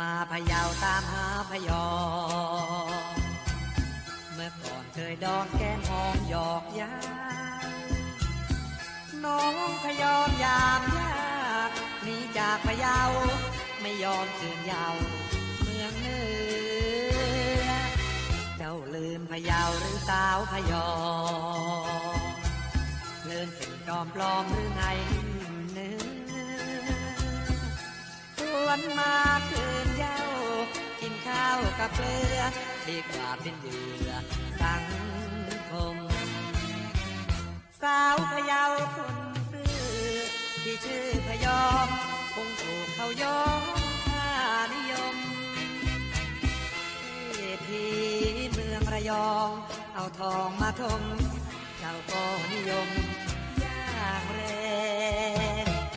มาพยาตามหาพยอ เมื่อก่อนเคยดองแก้มหอมหยอกยาน้องพยอมยามยากหนีจากพยาไม่ยอมคืนยาวเมืองเนือเจ้าลืมพยาหรือสาวพยอเลินสิ่งจอมปลอมหรือไงเนื้อชวนมาคื กับเกลือดีกว่าเป็นเหยื่อสังคม สาวพะเยาคนซื่อที่ชื่อพยอมคงถูกเขายอมค่านิยมเศรษฐีเมืองระยอง เอาทองมาทมเจ้าก็นิยม